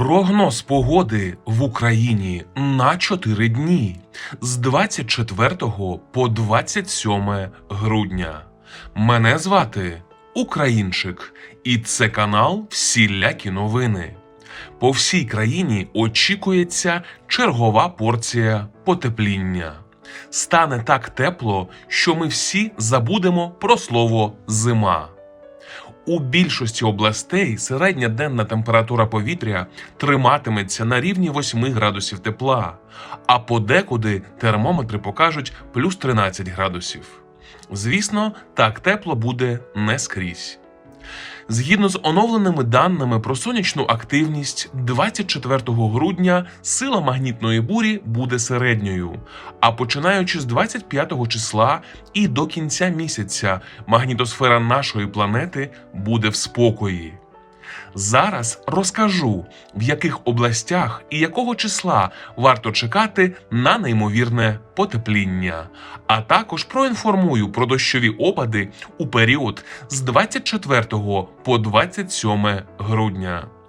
Прогноз погоди в Україні на 4 дні з 24 по 27 грудня. Мене звати Українчик, і це канал Всілякі новини. По всій країні очікується чергова порція потепління. Стане так тепло, що ми всі забудемо про слово зима. У більшості областей середня денна температура повітря триматиметься на рівні 8 градусів тепла, а подекуди термометри покажуть плюс 13 градусів. Звісно, так тепло буде не скрізь. Згідно з оновленими даними про сонячну активність, 24 грудня сила магнітної бурі буде середньою. А починаючи з 25 числа і до кінця місяця магнітосфера нашої планети буде в спокої. Зараз розкажу, в яких областях і якого числа варто чекати на неймовірне потепління, а також проінформую про дощові опади у період з 24 по 27 грудня.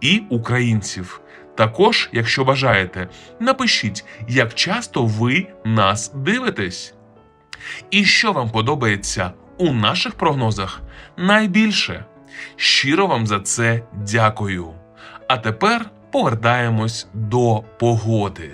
і українців. Також, якщо бажаєте, напишіть, як часто ви нас дивитесь. І що вам подобається у наших прогнозах найбільше. Щиро вам за це дякую. А тепер повертаємось до погоди.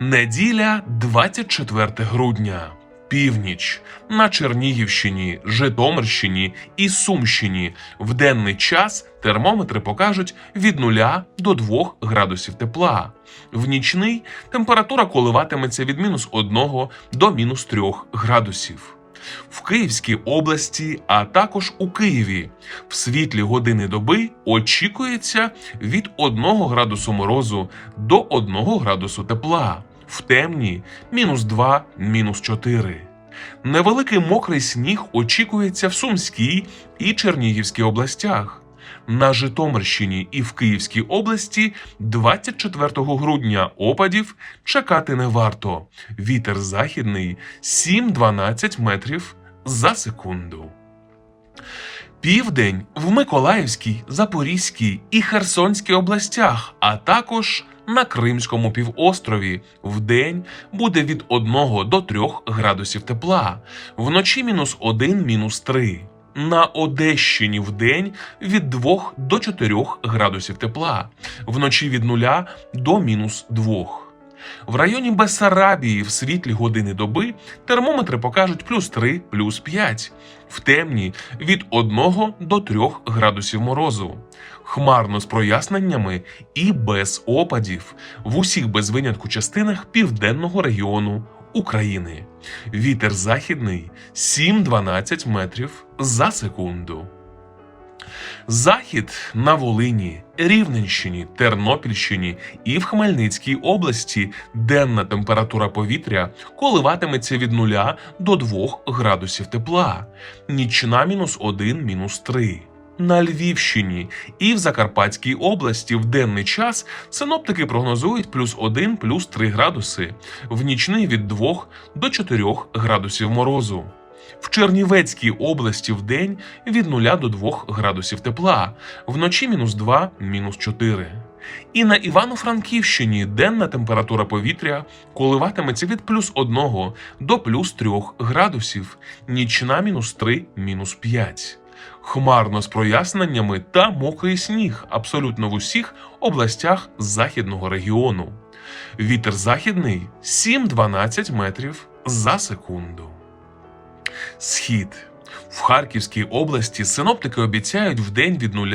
Неділя 24 грудня. Північ на Чернігівщині, Житомирщині і Сумщині в денний час термометри покажуть від 0 до 2 градусів тепла. В нічний температура коливатиметься від мінус 1 до мінус 3 градусів. В Київській області, а також у Києві в світлі години доби очікується від 1 градусу морозу до 1 градусу тепла в темні мінус 2, мінус 4. Невеликий мокрий сніг очікується в Сумській і Чернігівській областях. На Житомирщині і в Київській області 24 грудня опадів чекати не варто. Вітер західний 7-12 метрів за секунду. Південь в Миколаївській, Запорізькій і Херсонській областях, а також на Кримському півострові вдень буде від 1 до 3 градусів тепла, вночі мінус 1, мінус 3. На Одещині вдень від 2 до 4 градусів тепла, вночі від 0 до мінус 2. В районі Бессарабії в світлі години доби термометри покажуть плюс 3, плюс 5, в темні від 1 до 3 градусів морозу. Хмарно з проясненнями і без опадів в усіх без винятку частинах південного регіону України. Вітер західний 7-12 метрів за секунду. Захід на Волині, Рівненщині, Тернопільщині і в Хмельницькій області денна температура повітря коливатиметься від 0 до 2 градусів тепла, нічна мінус 1, мінус 3. На Львівщині і в Закарпатській області в денний час синоптики прогнозують плюс 1, плюс 3 градуси, в нічний від 2 до 4 градусів морозу. В Чернівецькій області в день від 0 до 2 градусів тепла, вночі мінус 2, мінус 4. І на Івано-Франківщині денна температура повітря коливатиметься від плюс 1 до плюс 3 градусів, нічна мінус 3, мінус 5. Хмарно з проясненнями та мокрий сніг абсолютно в усіх областях західного регіону. Вітер західний 7-12 метрів за секунду. Схід. В Харківській області синоптики обіцяють в день від 0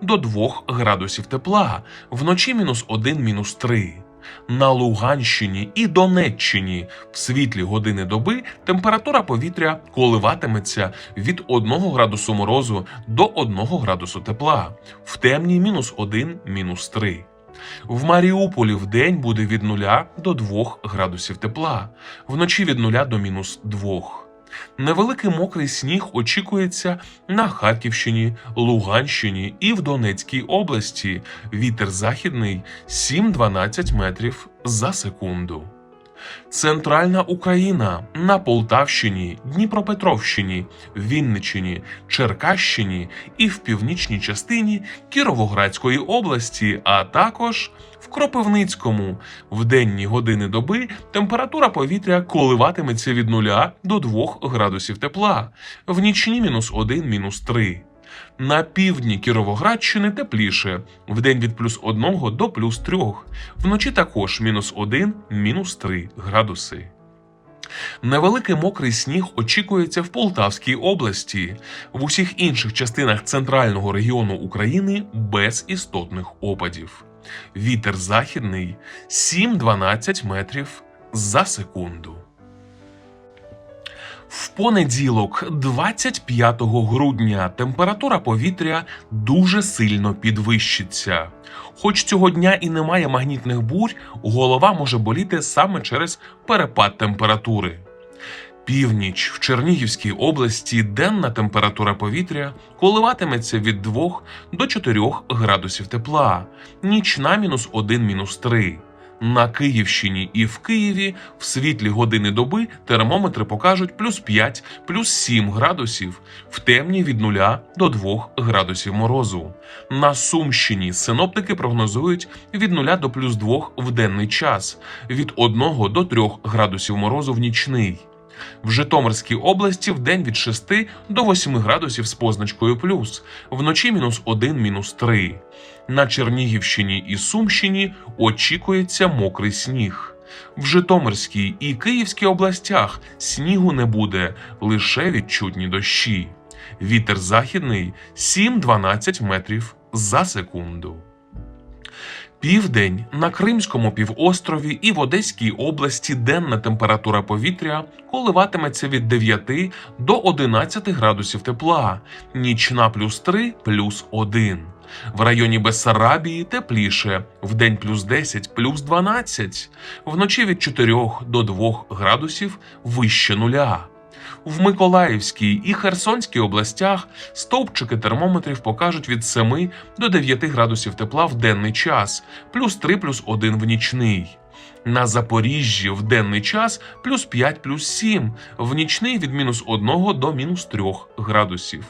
до 2 градусів тепла, вночі мінус 1, мінус 3. На Луганщині і Донеччині в світлі години доби температура повітря коливатиметься від 1 градусу морозу до 1 градусу тепла, в темній мінус 1, мінус 3. В Маріуполі в день буде від 0 до 2 градусів тепла, вночі від 0 до мінус 2. Невеликий мокрий сніг очікується на Харківщині, Луганщині і в Донецькій області. Вітер західний 7-12 метрів за секунду. Центральна Україна на Полтавщині, Дніпропетровщині, Вінниччині, Черкащині і в північній частині Кіровоградської області, а також в Кропивницькому. В денні години доби температура повітря коливатиметься від 0 до 2 градусів тепла, в нічні мінус 1, мінус 3. На півдні Кіровоградщини тепліше, вдень від плюс 1 до плюс 3, вночі також мінус 1, мінус 3 градуси. Невеликий мокрий сніг очікується в Полтавській області, в усіх інших частинах центрального регіону України без істотних опадів. Вітер західний 7-12 метрів за секунду. В понеділок, 25 грудня, температура повітря дуже сильно підвищиться. Хоч цього дня і немає магнітних бурь, голова може боліти саме через перепад температури. Північ в Чернігівській області денна температура повітря коливатиметься від 2 до 4 градусів тепла, нічна мінус 1 мінус 3. На Київщині і в Києві в світлі години доби термометри покажуть плюс 5, плюс 7 градусів, в темні від 0 до 2 градусів морозу. На Сумщині синоптики прогнозують від 0 до плюс 2 в денний час, від 1 до 3 градусів морозу в нічний. В Житомирській області в день від 6 до 8 градусів з позначкою плюс, вночі мінус 1, мінус 3. На Чернігівщині і Сумщині очікується мокрий сніг. В Житомирській і Київській областях снігу не буде, лише відчутні дощі. Вітер західний 7-12 метрів за секунду. Південь на Кримському півострові і в Одеській області денна температура повітря коливатиметься від 9 до 11 градусів тепла, нічна плюс 3 плюс 1. В районі Бессарабії тепліше, вдень плюс 10 плюс 12, вночі від 4 до 2 градусів вище нуля. В Миколаївській і Херсонській областях стовпчики термометрів покажуть від 7 до 9 градусів тепла в денний час, плюс 3 плюс 1 в нічний. На Запоріжжі в денний час плюс 5 плюс 7, в нічний від мінус 1 до мінус 3 градусів.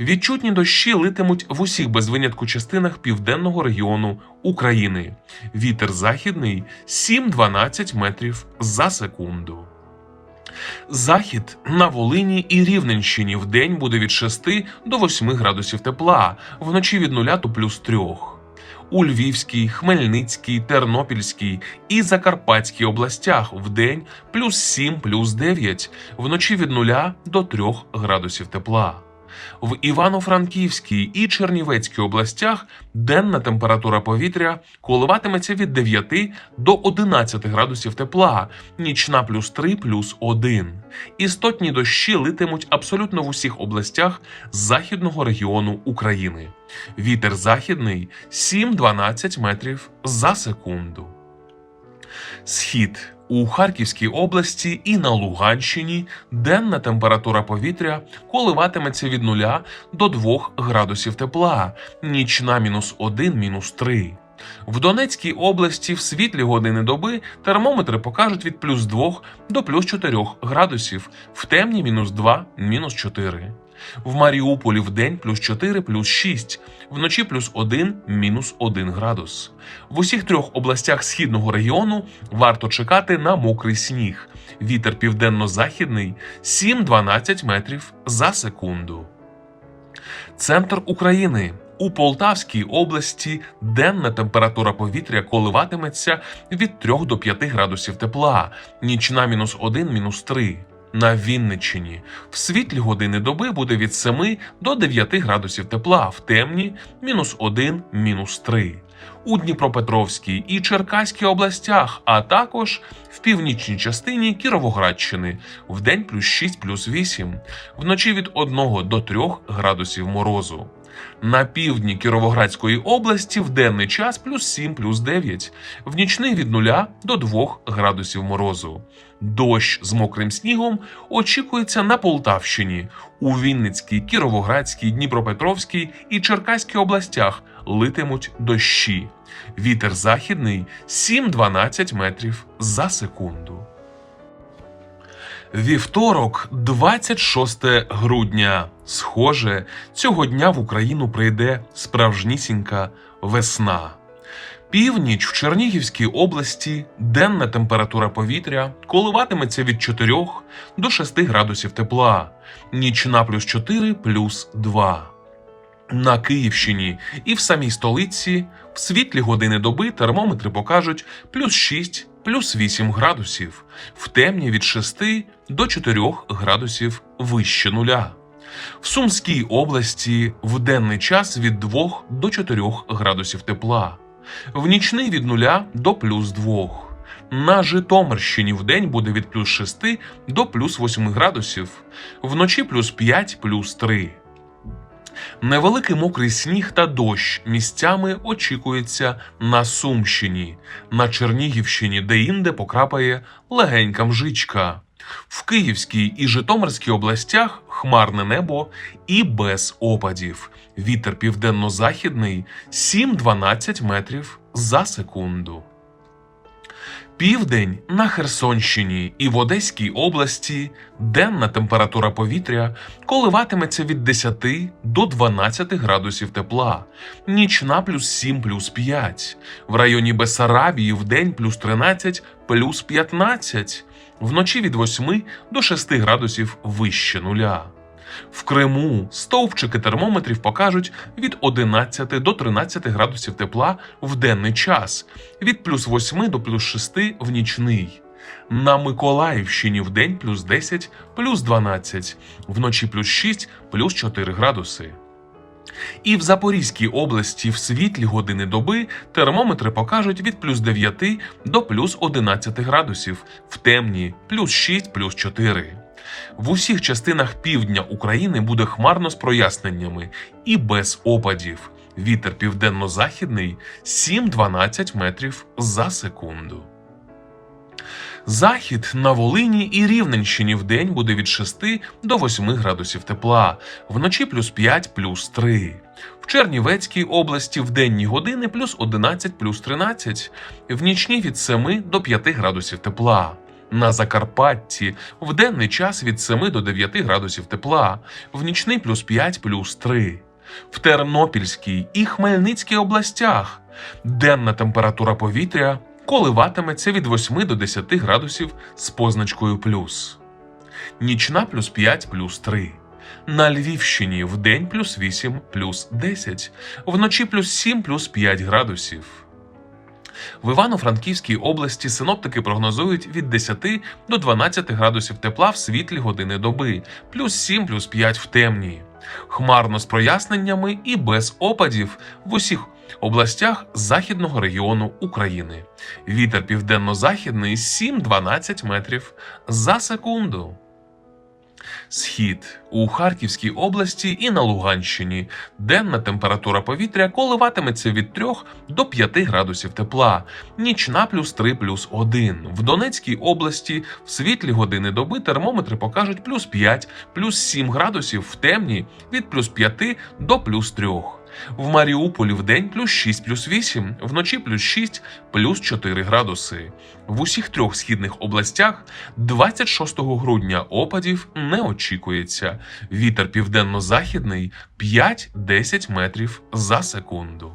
Відчутні дощі литимуть в усіх без винятку частинах південного регіону України. Вітер західний 7-12 метрів за секунду. Захід на Волині і Рівненщині в день буде від 6 до 8 градусів тепла, вночі від 0 до плюс 3. У Львівській, Хмельницькій, Тернопільській і Закарпатській областях в день плюс 7 плюс 9, вночі від 0 до 3 градусів тепла. В Івано-Франківській і Чернівецькій областях денна температура повітря коливатиметься від 9 до 11 градусів тепла, нічна плюс 3 плюс 1. Істотні дощі литимуть абсолютно в усіх областях західного регіону України. Вітер західний 7-12 метрів за секунду. Схід у Харківській області і на Луганщині денна температура повітря коливатиметься від 0 до 2 градусів тепла, нічна мінус 1, мінус 3. В Донецькій області в світлі години доби термометри покажуть від плюс 2 до плюс 4 градусів, в темні мінус 2, мінус 4. В Маріуполі в день плюс 4, плюс 6, вночі плюс 1, мінус 1 градус. В усіх трьох областях східного регіону варто чекати на мокрий сніг. Вітер південно-західний 7-12 метрів за секунду. Центр України. У Полтавській області денна температура повітря коливатиметься від 3 до 5 градусів тепла, нічна мінус 1, мінус 3. На Вінниччині. В світлі години доби буде від 7 до 9 градусів тепла, в темні мінус 1, мінус 3. У Дніпропетровській і Черкаській областях, а також в північній частині Кіровоградщини в день плюс 6 плюс 8, вночі від 1 до 3 градусів морозу. На півдні Кіровоградської області в денний час плюс 7 плюс 9, в нічний від 0 до 2 градусів морозу. Дощ з мокрим снігом очікується на Полтавщині, у Вінницькій, Кіровоградській, Дніпропетровській і Черкаській областях литимуть дощі. Вітер західний 7-12 метрів за секунду. Вівторок, 26 грудня. Схоже, цього дня в Україну прийде справжнісінька весна. Північ в Чернігівській області денна температура повітря коливатиметься від 4 до 6 градусів тепла, нічна плюс 4 плюс 2. На Київщині і в самій столиці в світлі години доби термометри покажуть плюс 6, плюс 8 градусів, в темні від 6 до 4 градусів вище нуля. В Сумській області в денний час від 2 до 4 градусів тепла, в нічний від 0 до плюс 2. На Житомирщині в день буде від плюс 6 до плюс 8 градусів, вночі плюс 5 плюс 3. Невеликий мокрий сніг та дощ місцями очікується на Сумщині, на Чернігівщині, де інде покрапає легенька мжичка. В Київській і Житомирській областях хмарне небо і без опадів. Вітер південно-західний 7-12 метрів за секунду. Південь на Херсонщині і в Одеській області денна температура повітря коливатиметься від 10 до 12 градусів тепла, нічна плюс 7 плюс 5, в районі Бесарабії в день плюс 13 плюс 15, вночі від 8 до 6 градусів вище нуля. В Криму стовпчики термометрів покажуть від 11 до 13 градусів тепла в денний час, від плюс 8 до плюс 6 в нічний. На Миколаївщині в день плюс 10, плюс 12, вночі плюс 6, плюс 4 градуси. І в Запорізькій області в світлі години доби термометри покажуть від плюс 9 до плюс 11 градусів, в темні плюс 6, плюс 4. В усіх частинах півдня України буде хмарно з проясненнями і без опадів. Вітер південно-західний 7-12 метрів за секунду. Захід на Волині і Рівненщині в день буде від 6 до 8 градусів тепла, вночі плюс 5 плюс 3. В Чернівецькій області в денні години плюс 11 плюс 13, в нічні від 7 до 5 градусів тепла. На Закарпатті в денний час від 7 до 9 градусів тепла, в нічний плюс 5 плюс 3. В Тернопільській і Хмельницькій областях денна температура повітря коливатиметься від 8 до 10 градусів з позначкою плюс. Нічна плюс 5 плюс 3. На Львівщині в день плюс 8 плюс 10, вночі плюс 7 плюс 5 градусів. В Івано-Франківській області синоптики прогнозують від 10 до 12 градусів тепла в світлі години доби, плюс 7 плюс 5 в темні. Хмарно з проясненнями і без опадів в усіх областях західного регіону України. Вітер південно-західний 7-12 метрів за секунду. Схід у Харківській області і на Луганщині денна температура повітря коливатиметься від 3 до 5 градусів тепла, нічна плюс 3 плюс 1. В Донецькій області в світлі години доби термометри покажуть плюс 5 плюс 7 градусів в темні від плюс 5 до плюс 3. В Маріуполі в день плюс 6 плюс 8, вночі плюс 6 плюс 4 градуси. В усіх трьох східних областях 26 грудня опадів не очікується. Вітер південно-західний 5-10 метрів за секунду.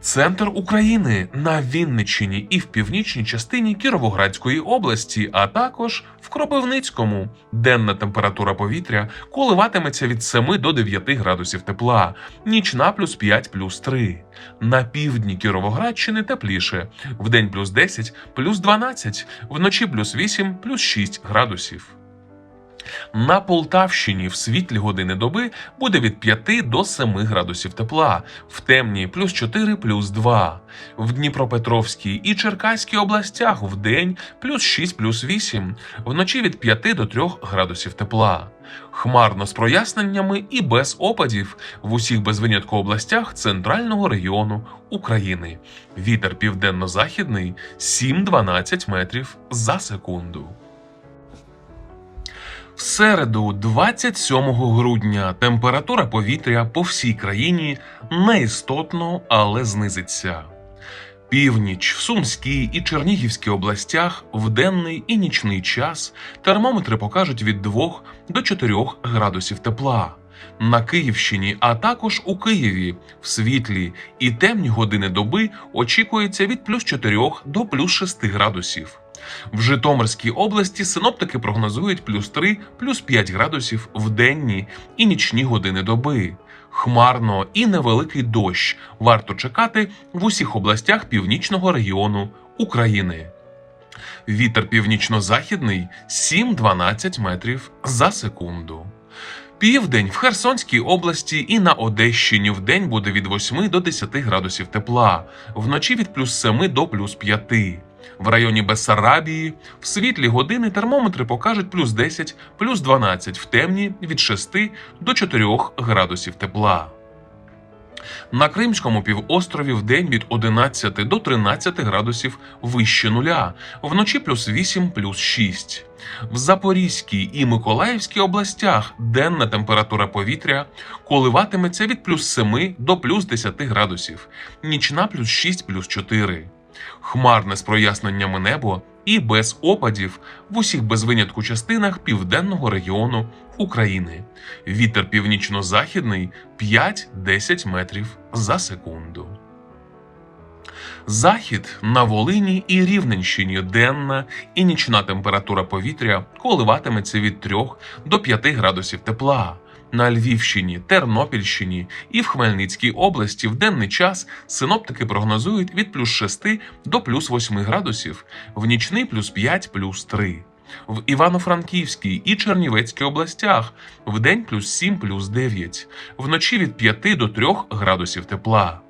Центр України на Вінниччині і в північній частині Кіровоградської області, а також в Кропивницькому. Денна температура повітря коливатиметься від 7 до 9 градусів тепла, нічна плюс 5 плюс 3. На півдні Кіровоградщини тепліше, вдень плюс 10 плюс 12, вночі плюс 8 плюс 6 градусів. На Полтавщині в світлі години доби буде від 5 до 7 градусів тепла, в темні плюс 4 плюс 2. В Дніпропетровській і Черкаській областях в день плюс 6 плюс 8, вночі від 5 до 3 градусів тепла. Хмарно з проясненнями і без опадів в усіх без винятку областях центрального регіону України. Вітер південно-західний 7-12 метрів за секунду. В середу, 27 грудня, температура повітря по всій країні неістотно, але знизиться. Північ в Сумській і Чернігівській областях в денний і нічний час термометри покажуть від 2 до 4 градусів тепла. На Київщині, а також у Києві в світлі і темні години доби очікується від плюс 4 до плюс 6 градусів. В Житомирській області синоптики прогнозують плюс 3, плюс 5 градусів в денні і нічні години доби. Хмарно і невеликий дощ варто чекати в усіх областях північного регіону України. Вітер північно-західний 7-12 метрів за секунду. Південь в Херсонській області і на Одещині в день буде від 8 до 10 градусів тепла, вночі від плюс 7 до плюс 5. В районі Бессарабії в світлі години термометри покажуть плюс 10, плюс 12 в темні від 6 до 4 градусів тепла. На Кримському півострові в день від 11 до 13 градусів вище нуля, вночі плюс 8, плюс 6. В Запорізькій і Миколаївській областях денна температура повітря коливатиметься від плюс 7 до плюс 10 градусів, нічна плюс 6, плюс 4. Хмарне з проясненнями небо і без опадів в усіх без винятку частинах південного регіону України. Вітер північно-західний 5-10 метрів за секунду. Захід на Волині і Рівненщині денна і нічна температура повітря коливатиметься від 3 до 5 градусів тепла. На Львівщині, Тернопільщині і в Хмельницькій області в денний час синоптики прогнозують від плюс 6 до плюс 8 градусів, в нічний плюс 5 плюс 3. В Івано-Франківській і Чернівецькій областях в день плюс 7 плюс 9, вночі від 5 до 3 градусів тепла.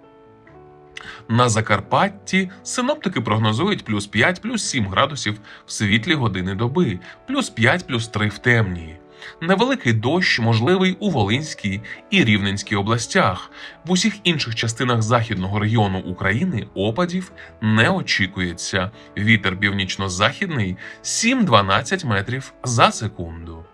На Закарпатті синоптики прогнозують плюс 5 плюс 7 градусів в світлі години доби, плюс 5 плюс 3 в темні. Невеликий дощ можливий у Волинській і Рівненській областях. В усіх інших частинах західного регіону України опадів не очікується. Вітер північно-західний 7-12 метрів за секунду.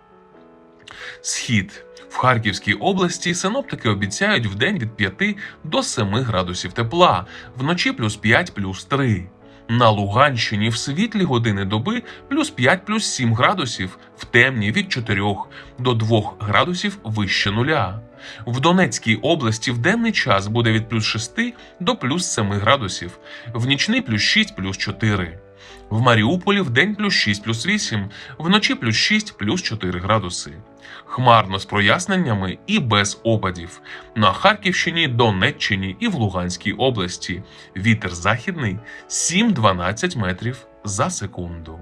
Схід в Харківській області синоптики обіцяють в день від 5 до 7 градусів тепла, вночі плюс 5 плюс 3. На Луганщині в світлі години доби плюс 5 плюс 7 градусів, в темні від 4 до 2 градусів вище нуля. В Донецькій області в денний час буде від плюс 6 до плюс 7 градусів, в нічний плюс 6 плюс 4. В Маріуполі в день плюс 6 плюс 8, вночі плюс 6 плюс 4 градуси. Хмарно з проясненнями і без опадів. На Харківщині, Донеччині і в Луганській області. Вітер західний 7-12 метрів за секунду.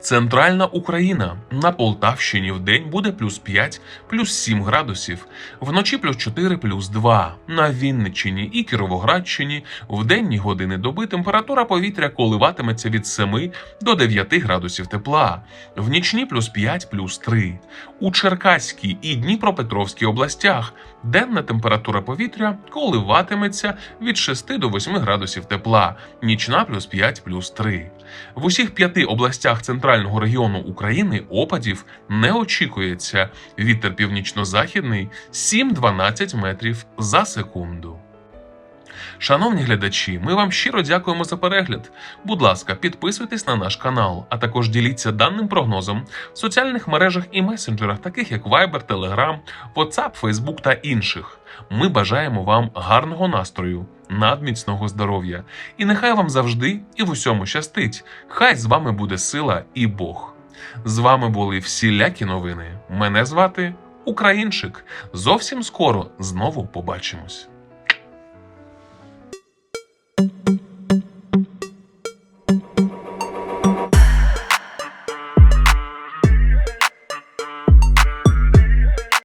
Центральна Україна на Полтавщині в день буде плюс 5, плюс 7 градусів, вночі плюс 4, плюс 2. На Вінниччині і Кіровоградщині в денні години доби температура повітря коливатиметься від 7 до 9 градусів тепла, в нічні плюс 5, плюс 3. У Черкаській і Дніпропетровській областях денна температура повітря коливатиметься від 6 до 8 градусів тепла, нічна плюс 5, плюс 3. В усіх п'яти областях центрального регіону України опадів не очікується. Вітер північно-західний 7-12 метрів за секунду. Шановні глядачі, ми вам щиро дякуємо за перегляд. Будь ласка, підписуйтесь на наш канал, а також діліться даним прогнозом в соціальних мережах і месенджерах, таких як Viber, Telegram, WhatsApp, Facebook та інших. Ми бажаємо вам гарного настрою, надміцного здоров'я, і нехай вам завжди і в усьому щастить. Хай з вами буде сила і Бог. З вами були всілякі новини. Мене звати Українчик. Зовсім скоро знову побачимось.